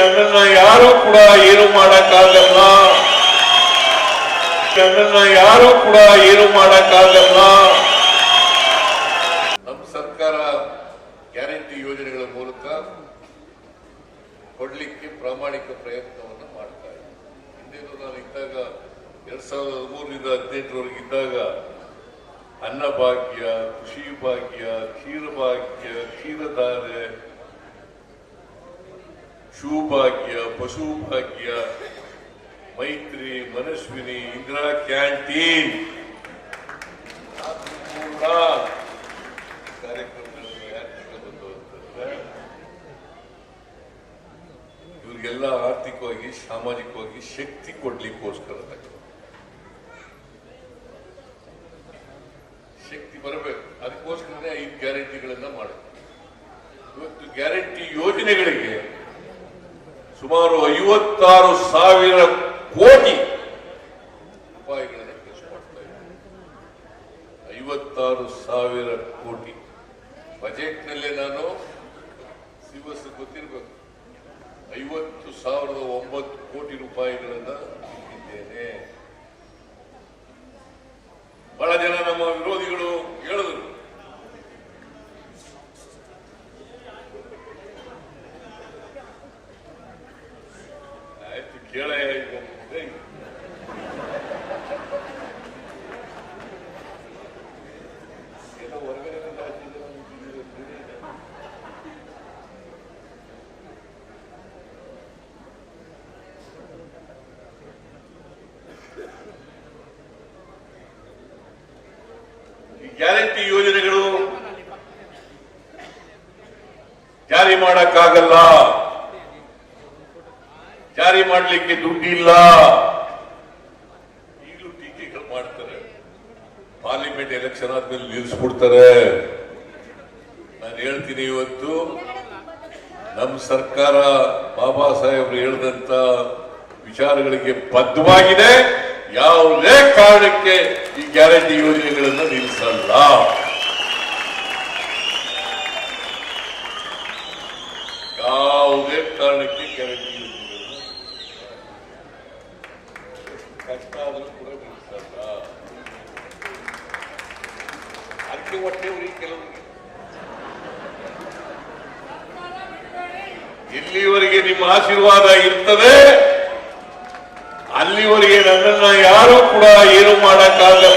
ನನ್ನನ್ನ ಯಾರು ಕೂಡ ಏನು ಮಾಡಕ್ಕಾಗಲ್ಲ. ನನ್ನನ್ನ ಯಾರು ಕೂಡ ಏನು ಮಾಡಕ್ಕಾಗಲ್ಲ. ನಮ್ಮ ಸರ್ಕಾರ ಗ್ಯಾರಂಟಿ ಯೋಜನೆಗಳ ಮೂಲಕ ಕೊಡ್ಲಿಕ್ಕೆ ಪ್ರಾಮಾಣಿಕ ಪ್ರಯತ್ನವನ್ನು ಮಾಡ್ತಾ ಇದೆ. ನಾನು ಇದ್ದಾಗ, ಎರಡ್ ಸಾವಿರದ ಹದಿಮೂರರಿಂದ ಹದಿನೆಂಟರವರೆಗೆ ಇದ್ದಾಗ, ಅನ್ನಭಾಗ್ಯ, ಕೃಷಿ ಭಾಗ್ಯ, ಕ್ಷೀರಭಾಗ್ಯ, ಕ್ಷೀರಧಾರೆ ಶಿವಭಾಗ್ಯ ಪಶುಭಾಗ್ಯ, ಮೈತ್ರಿ, ಮನಸ್ವಿನಿ, ಇಂದಿರಾ ಕ್ಯಾಂಟೀನ್. ಇವ್ರಿಗೆಲ್ಲ ಆರ್ಥಿಕವಾಗಿ, ಸಾಮಾಜಿಕವಾಗಿ ಶಕ್ತಿ ಕೊಡ್ಲಿಕ್ಕೋಸ್ಕರ. ಶಕ್ತಿ ಬರಬೇಕು. ಅದಕ್ಕೋಸ್ಕರನೇ ಐದು ಗ್ಯಾರಂಟಿಗಳನ್ನ ಮಾಡಬೇಕು. ಇವತ್ತು ಗ್ಯಾರಂಟಿ ಯೋಜನೆಗಳಿಗೆ ಸುಮಾರು ಐವತ್ತಾರು ಸಾವಿರ ಕೋಟಿ ರೂಪಾಯಿಗಳನ್ನು ಐವತ್ತಾರು ಸಾವಿರ ಕೋಟಿ. ಬಜೆಟ್ನಲ್ಲೇ ನಾನು ಸಿವಸ್ ಗೊತ್ತಿರಬೇಕು. ಐವತ್ತು ಸಾವಿರದ ಒಂಬತ್ತು ಕೋಟಿ ರೂಪಾಯಿಗಳನ್ನು ಇಟ್ಟಿದ್ದೇನೆ. ಹೊರಗಡೆ ಬಂದ ಹಾಕಿದ್ರೆ ಒಂದು ಈ ಗ್ಯಾರಂಟಿ ಯೋಜನೆಗಳು ಜಾರಿ ಮಾಡಕ್ಕಾಗಲ್ಲ. ಜಾರಿ ಮಾಡಲಿಕ್ಕೆ ದುಡ್ಡಿಲ್ಲ. ಈಗಲೂ ಟೀಕೆಗಳು ಮಾಡ್ತಾರೆ. ಪಾರ್ಲಿಮೆಂಟ್ ಎಲೆಕ್ಷನ್ ಆದ್ಮೇಲೆ ನಿಲ್ಲಿಸ್ಬಿಡ್ತಾರೆ. ನಾನು ಹೇಳ್ತೀನಿ ಇವತ್ತು, ನಮ್ಮ ಸರ್ಕಾರ ಬಾಬಾ ಸಾಹೇಬ್ರು ಹೇಳಿದಂತ ವಿಚಾರಗಳಿಗೆ ಬದ್ಧವಾಗಿದೆ. ಯಾವುದೇ ಕಾರಣಕ್ಕೆ ಈ ಗ್ಯಾರಂಟಿ ಯೋಜನೆಗಳನ್ನು ನಿಲ್ಲಿಸಲ್ಲ. ಯಾವುದೇ ಕಾರಣಕ್ಕೆ ಗ್ಯಾರಂಟಿ ಯೋಜನೆಗಳನ್ನು ಕಷ್ಟ ಆದರೂ ಕೂಡ ನಿಲ್ಲಿಸಲ್ಲ ಅದಕ್ಕೆ ಹೊಟ್ಟೆ ಉರಿ ಕೆಲವರಿಗೆ ಎಲ್ಲಿವರೆಗೆ ನಿಮ್ಮ ಆಶೀರ್ವಾದ ಇರ್ತದೆ. ಅಲ್ಲಿವರೆಗೆ ನನ್ನನ್ನ ಯಾರು ಕೂಡ ಏನು ಮಾಡಕ್ಕಾಗಲ್ಲ.